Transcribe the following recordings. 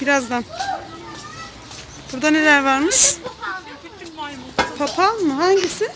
Birazdan. Burada neler varmış? Papal mı? Hangisi?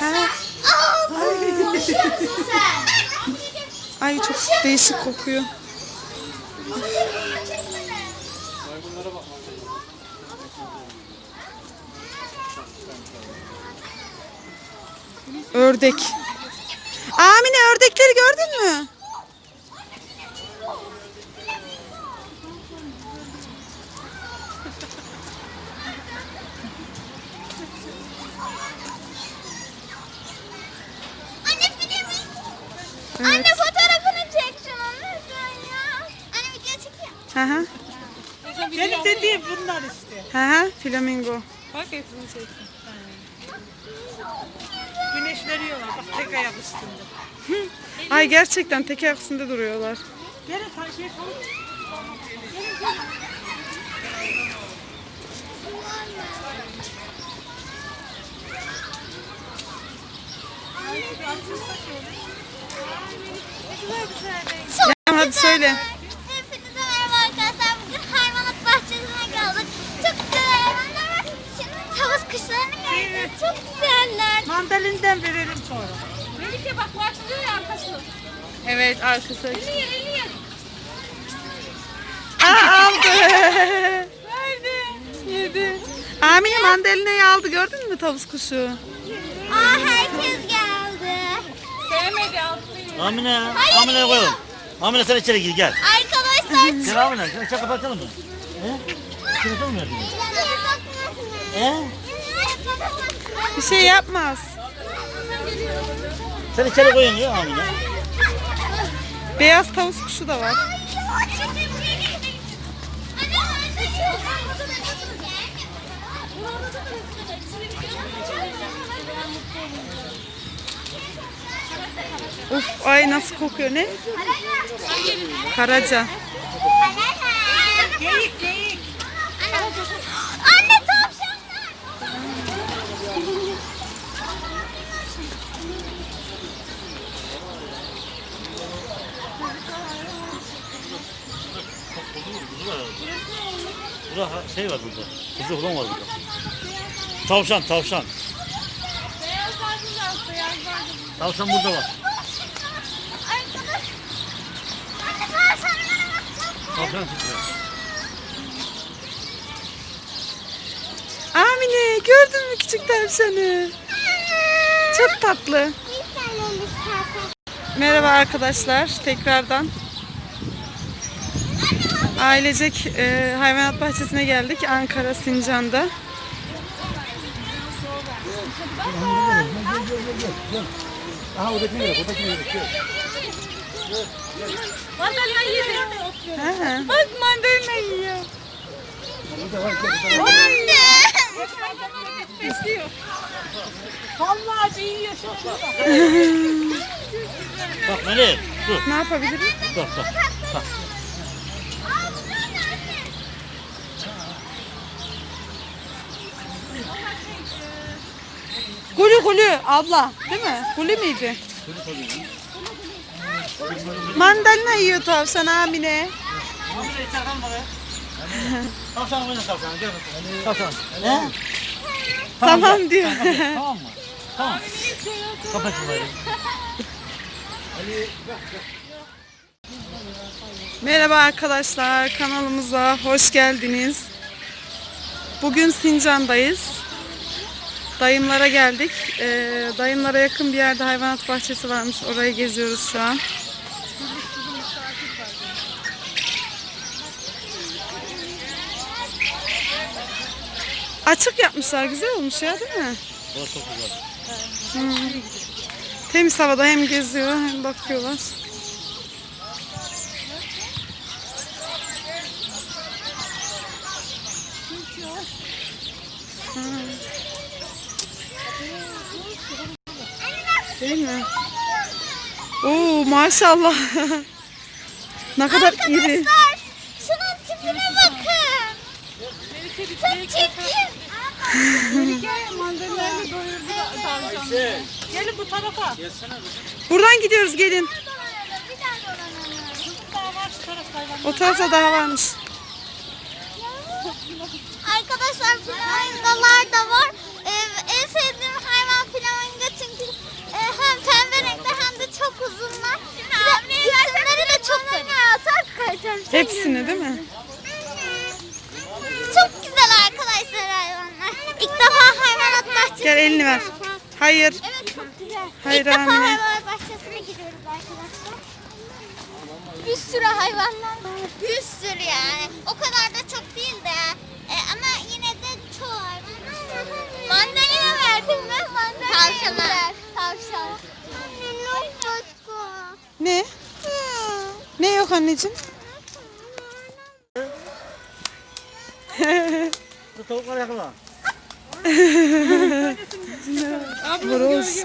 Ha. Ay çok değişik kokuyor. Ördek. Amine ördekleri gördün mü? Evet. Anne fotoğrafını çek şunun lütfen ya. Anne video çekiyor. Hı hı. Benim dediğim bunlar işte. Hı hı. Flamingo. Bak hepsini çektim. Güneşleniyorlar. Bak tek ayak üstünde. Ay gerçekten tek ayak üstünde duruyorlar. Gelin takip Ya hadi söyle. Hepinize merhaba arkadaşlar. Bugün hayvanat bahçesine geldik. Çok güzel hayvanlar var. Şimdi tavus kuşlarını gördük. Çok güzeller. Mandalinden verelim sonra. Melike bak başlıyor ya arkası. Evet arkası. Elini yer. Aa aldı. Yedi. Amine mandalinayı aldı gördün mü tavus kuşu? Amine, Amine koyalım. Amine sen içeri gir gel. Arkadaşlar Gel Amine, sen çak kapatalım mı? He? Kapatalım mı? He? Bir şey yapmaz. Sen içeri koyun ya Amine. Beyaz tavus kuşu da var. Uf ay nasıl kokuyor ne? Karaca. Geyik geyik. Anne tavşanlar. Burada ha- şey var burada. Kuzu falan var burada. Tavşan, tavşan. Tavşan burada var. Arkadaş. Anne tavşanlara bak. Tavşan çıkıyor. Amine gördün mü küçük tavşanı? Çok tatlı. Merhaba arkadaşlar tekrardan. Ailecek e, hayvanat bahçesine geldik Ankara Sincan'da. Aha oradakini yere, oradakini yere. Gel. Mandalina Ha. Bak mandalina yiyor. Anne. Besliyor. Vallahi yiyor şu anda. Bak Melek, dur. Ne yapabilirim? Bak bak. bak. Gülü gülü abla değil mi? Gülü müydü? Mandalina yiyor tavşan Amine. Amine kalma be. Tavşan oyna tavşan. Gel bakalım. Tavşan. He? Tamam diyor. Tamam mı? Tamam. Kapat şurayı. Merhaba arkadaşlar kanalımıza hoş geldiniz. Bugün Sincan'dayız. Dayımlara geldik. Ee, dayımlara yakın bir yerde hayvanat bahçesi varmış. Orayı geziyoruz şu an. Açık yapmışlar. Güzel olmuş ya değil mi? Burası çok güzel. Temiz havada hem geziyor hem bakıyorlar. Değil mi? Oo maşallah. ne kadar iri. Arkadaşlar şunun tipine bakın. Çok çirkin. Mandalinalarını doyurdu da tavşanları. Gelin bu tarafa. Buradan gidiyoruz gelin. Bir daha dolanalım. Daha var şu taraf hayvan. O tarafta daha varmış. Arkadaşlar flamingolar da var. Ee, en sevdiğim hayvan flamingo çünkü e, hem pembe renkli hem de çok uzunlar. Bir de isimleri de çok garip. Hepsini değil mi? Çok güzel arkadaşlar hayvanlar. İlk defa hayvanat bahçesine Gel elini ver. Hayır. Evet çok güzel. Hayır, İlk defa hayvanat bahçesine gidiyoruz arkadaşlar. Bir sürü hayvanlar var. Bir sürü yani. O kadar da çok değil de. E, ama yine de çok hayvan. Mandalina verdin mi? Mandalina. Tavşana. Tavşan. Ne? Ne yok anneciğim? Bu tavukları yakala. Horoz.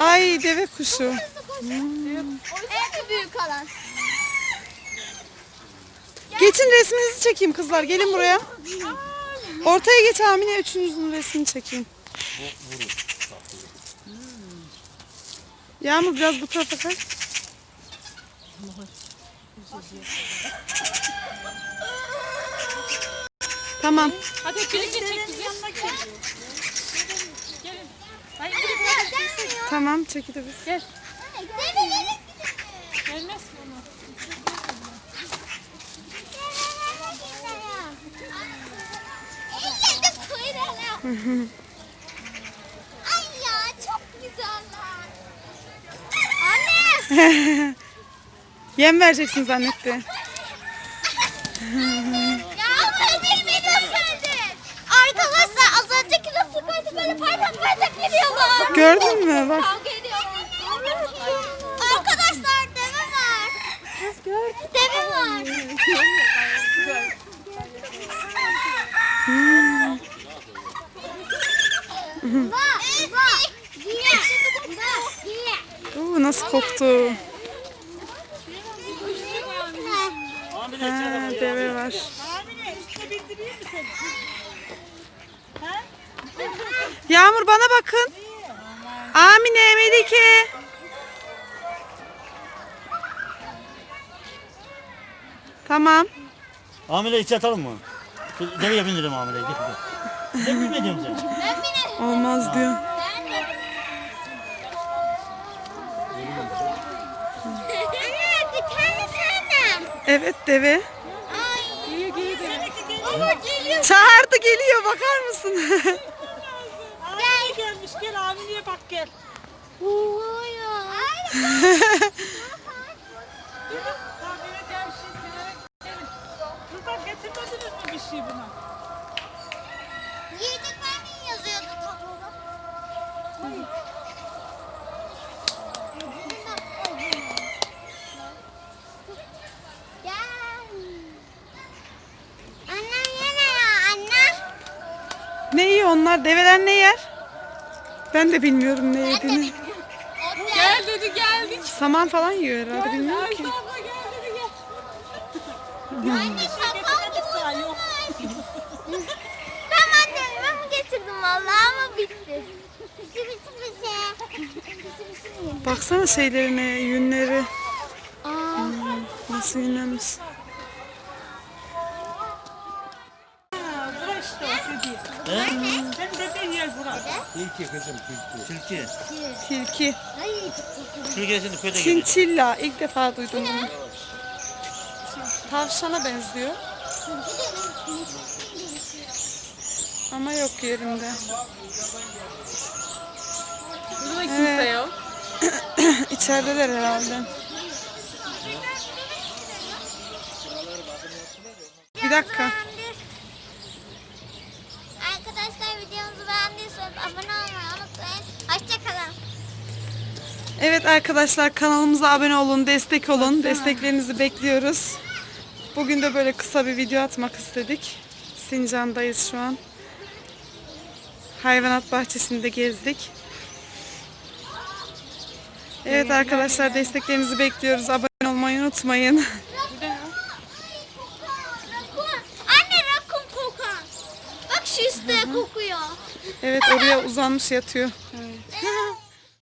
Ay deve kuşu. En büyük alan. Geçin resminizi çekeyim kızlar. Gelin buraya. Ortaya geç Amine üçünüzün resmini çekeyim. Yağmur biraz bu tarafa kay. Tamam. Hadi birlikte çek bizi. Gelin. Hayır biri Gelmiyor. Tamam çekiliriz. Gel. Gelmez mi kuyruğuna. Ay ya çok güzeller. Anne. Yem vereceksin zannetti. ya benim video söyledin. Arkadaşlar az önceki nasıl koydu böyle paytak paytak geliyorlar. Gördün mü? Bak. Kavga ediyorlar. Arkadaşlar deve var. Deve var. Bak, bak. Diye. Bak, diye. Oo, nasıl koktu. Ha, deve var. Amine üstüne bindireyim mi seni? Yağmur bana bakın. Amine, Melike. Tamam. Amine içe atalım mı? Deveye bindirelim gel. Ne bilme diyorum sen. Ben binerim. Olmaz diyor. Anne, bir tane sana. Evet deve. Ay. Geliyor, geliyor. Çağırdı geliyor bakar mısın? Amine'ye bak gel. Uyuyor. Buradan getirmediniz mi bir şey buna? Yiyecekler mi yazıyordu tablada? Gel. Anne yine ya anne. ne yiyor onlar? Develer ne yer? Ben de bilmiyorum ne yediğini. Gel dedi geldik. Saman falan yiyor herhalde bilmiyorum ki. Abla gel dedi gel. Anne Sağ yok. Ben anneme getirdim vallahi ama bitti. Baksana şeylerine, yünleri. Aa. Nasıl yünlenmiş. Ha, bura işte o dediği. He? Sen dediğin yer bura. Tilki kızım tilki. Tilki. Tilki. Tilki şimdi köyde geliyor. Çinçilla. İlk defa duydum bunu. Tavşana benziyor. Ama yok yerinde. Burada kimse yok. İçerideler herhalde. Bir dakika. Arkadaşlar videomuzu beğendiyseniz abone olmayı unutmayın. Hoşçakalın. Evet arkadaşlar kanalımıza abone olun, destek olun. Desteklerinizi bekliyoruz. Bugün de böyle kısa bir video atmak istedik. Sincan'dayız şu an. Hayvanat bahçesinde gezdik. Evet arkadaşlar desteklerinizi bekliyoruz. Abone olmayı unutmayın. Rakun. Anne rakun kokar. Bak şu üstte kokuyor. Evet oraya uzanmış yatıyor. Aa,